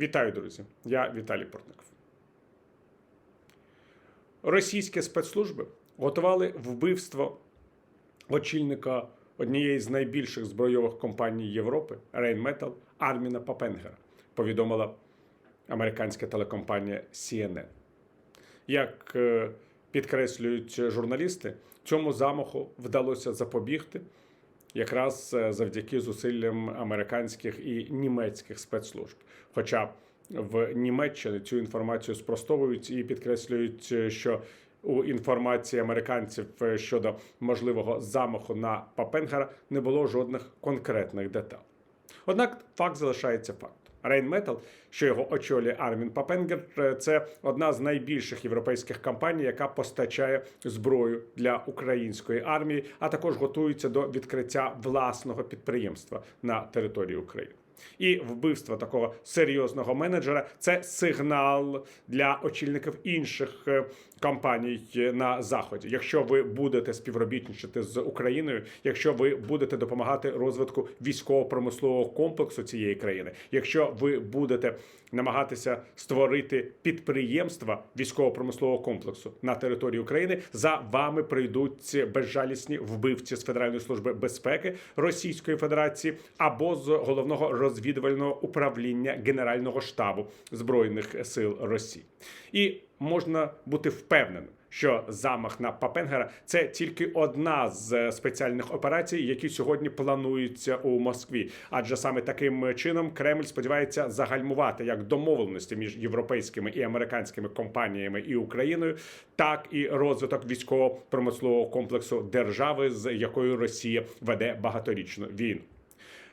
Вітаю, друзі! Я Віталій Портников. Російські спецслужби готували вбивство очільника однієї з найбільших збройових компаній Європи Rheinmetall Арміна Папенгера, повідомила американська телекомпанія CNN. Як е, підкреслюють журналісти, цьому замаху вдалося запобігти якраз е, завдяки зусиллям американських і німецьких спецслужб. Хоча в Німеччині цю інформацію спростовують і підкреслюють, е, що у інформації американців е, щодо можливого замаху на Папенгера не було жодних конкретних деталей. Однак факт залишається фактом. Rheinmetall, що його очолює Армін Папенгер, е, це одна з найбільших європейських компаній, яка постачає зброю для української армії, а також готується до відкриття власного підприємства на території України. І вбивство такого серйозного менеджера це сигнал для очільників інших е, компаній на заході. Якщо ви будете співробітничати з Україною, якщо ви будете допомагати розвитку військово-промислового комплексу цієї країни, якщо ви будете намагатися створити підприємства військово-промислового комплексу на території України, за вами прийдуть безжалісні вбивці з Федеральної служби безпеки Російської Федерації або з головного розвідувального управління Генерального штабу збройних сил Росії, і можна бути впевненим. Що замах на Папенгера це тільки одна з спеціальних операцій, які сьогодні плануються у Москві, адже саме таким чином Кремль сподівається загальмувати як домовленості між європейськими і американськими компаніями і Україною, так і розвиток військово-промислового комплексу держави, з якою Росія веде багаторічну війну.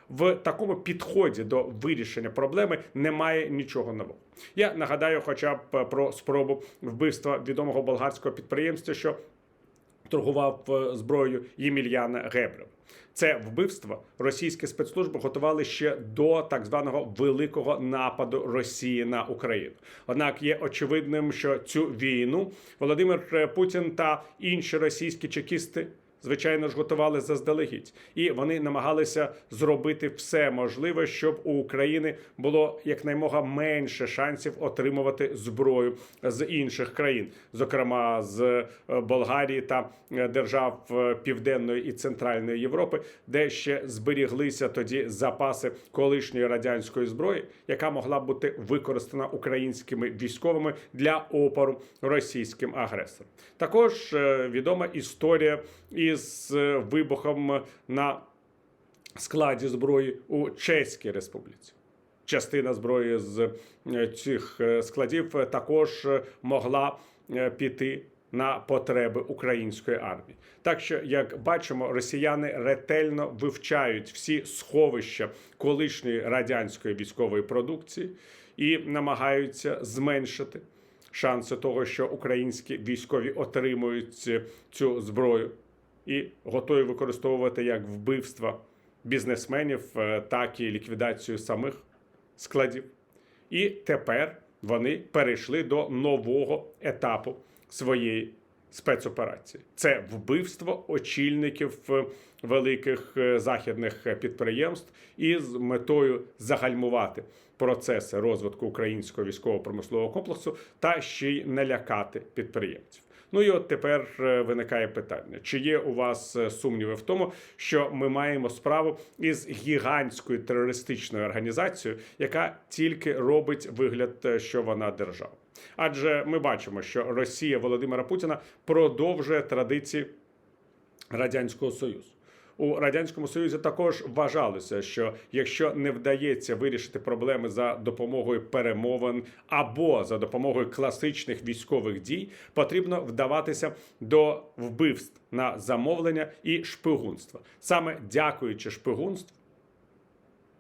В такому підході до вирішення проблеми немає нічого нового. Я нагадаю, хоча б про спробу вбивства відомого болгарського підприємства, що торгував е, зброєю Ємельяна Гебрева. Це вбивство російські спецслужби готували ще до так званого великого нападу Росії на Україну. Однак є очевидним, що цю війну Володимир Путін та інші російські чекісти звичайно ж готували заздалегідь, і вони намагалися зробити все можливе, щоб у України було якнаймога менше шансів отримувати зброю з інших країн, зокрема з е, Болгарії та е, держав е, Південної і Центральної Європи, де ще зберіглися тоді запаси колишньої радянської зброї, яка могла бути використана українськими військовими для опору російським агресорам. Також відома історія із вибухом на складі зброї у Чеській Республіці. Частина зброї з цих складів також могла піти на потреби української армії. Так що, як бачимо, росіяни ретельно вивчають всі сховища колишньої радянської військової продукції і намагаються зменшити шанси того, що українські військові отримують цю зброю і готові використовувати як вбивства бізнесменів, так і ліквідацію самих складів. І тепер вони перейшли до нового етапу своєї спецоперації. Це вбивство очільників великих західних підприємств із метою загальмувати процеси розвитку українського військово-промислового комплексу та ще й не лякати підприємців. Ну і от тепер виникає питання: чи є у вас сумніви в тому, що ми маємо справу із гігантською терористичною організацією, яка тільки робить вигляд, що вона держава? Адже ми бачимо, що Росія Володимира Путіна продовжує традиції Радянського Союзу. У радянському союзі також вважалося, що якщо не вдається вирішити проблеми за допомогою перемовин або за допомогою класичних військових дій, потрібно вдаватися до вбивств на замовлення і шпигунства. Саме дякуючи шпигунству,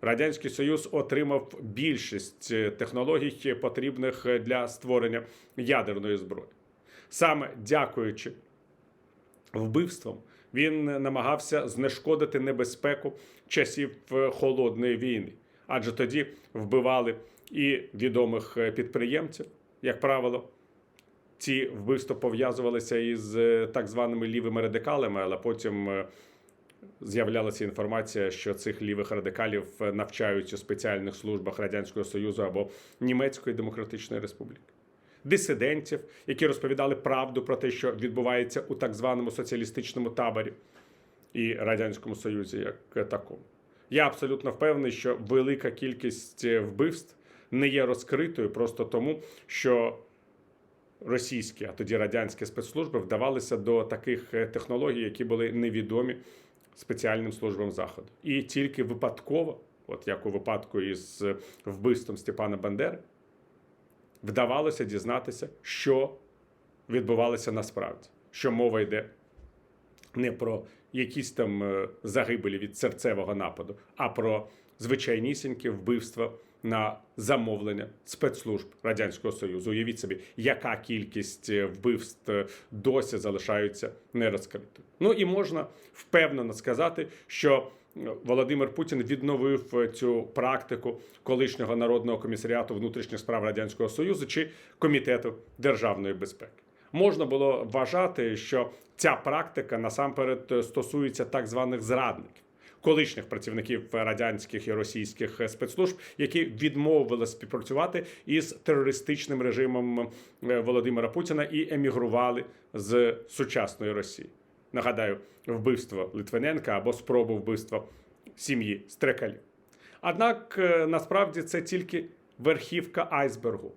Радянський Союз отримав більшість технологій, потрібних для створення ядерної зброї. Саме дякуючи вбивствам, він намагався знешкодити небезпеку часів холодної війни, адже тоді вбивали і відомих підприємців, як правило. Ці вбивства пов'язувалися із так званими лівими радикалами, але потім з'являлася інформація, що цих лівих радикалів навчають у спеціальних службах Радянського Союзу або Німецької Демократичної Республіки. Дисидентів, які розповідали правду про те, що відбувається у так званому соціалістичному таборі і Радянському Союзі, як такому. Я абсолютно впевнений, що велика кількість вбивств не є розкритою просто тому, що російські, а тоді радянські спецслужби вдавалися до таких е, технологій, які були невідомі спеціальним службам заходу. І тільки випадково, от як у випадку із е, вбивством Степана Бандери, вдавалося дізнатися, що відбувалося насправді, що мова йде не про якісь там е, загибелі від серцевого нападу, а про звичайнісіньке вбивство на замовлення спецслужб Радянського Союзу. Уявіть собі, яка кількість е, вбивств е, досі залишаються нерозкритою. Ну і можна впевнено сказати, що Володимир Путін відновив е, цю практику колишнього народного комісаріату внутрішніх справ Радянського Союзу чи комітету державної безпеки. Можна було вважати, що ця практика насамперед е, стосується так званих зрадників, колишніх працівників радянських і російських е, спецслужб, які відмовили співпрацювати із терористичним режимом е, Володимира Путіна і емігрували з сучасної Росії. Нагадаю, вбивство Литвиненка або спробу вбивства сім'ї Стрекалів. Однак е, насправді це тільки верхівка айсбергу.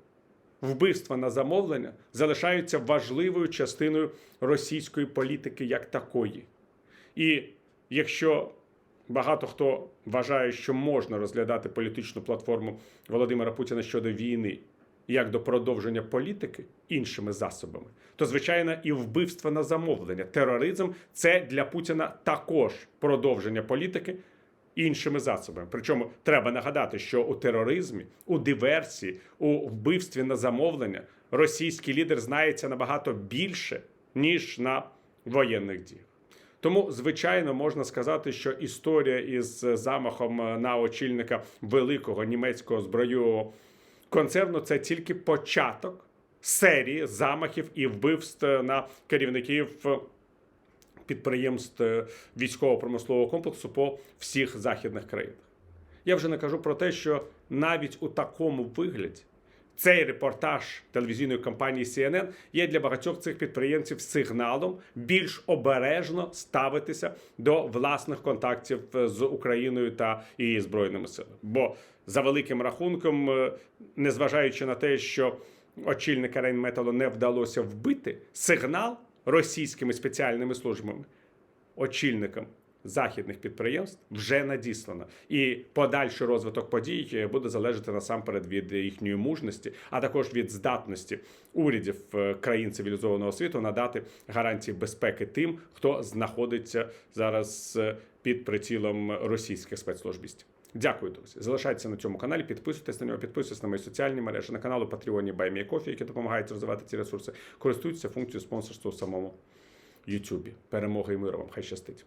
Вбивства на замовлення залишаються важливою частиною російської політики як такої. І якщо багато хто вважає, що можна розглядати політичну платформу Володимира Путіна щодо війни як до продовження політики іншими засобами, то звичайно і вбивство на замовлення. Тероризм це для Путіна також продовження політики іншими засобами. Причому треба нагадати, що у тероризмі, у диверсії, у вбивстві на замовлення російський лідер знається набагато більше ніж на воєнних діях. Тому, звичайно, можна сказати, що історія із замахом на очільника великого німецького збройового концерну це тільки початок серії замахів і вбивств на керівників підприємств е, військово-промислового комплексу по всіх західних країнах. Я вже не кажу про те, що навіть у такому вигляді цей репортаж телевізійної компанії CNN є для багатьох цих підприємців сигналом більш обережно ставитися до власних контактів з Україною та її збройними силами. Бо за великим рахунком, е, незважаючи на те, що очільника Рейнметалу не вдалося вбити, сигнал російськими спеціальними службами очільникам західних підприємств вже надіслано, і подальший розвиток подій буде залежати насамперед від їхньої мужності, а також від здатності урядів е, країн цивілізованого світу надати гарантії безпеки тим, хто знаходиться зараз е, під прицілом російських спецслужбістів. Дякую, друзі. Залишайтеся на цьому каналі, підписуйтесь на нього, підписуйтесь на мої соціальні мережі, на канал у Патреоні Баймія які допомагають розвивати ці ресурси. Користуйтеся функцією спонсорства у самому Ютубі. Перемоги і миру вам! Хай щастить!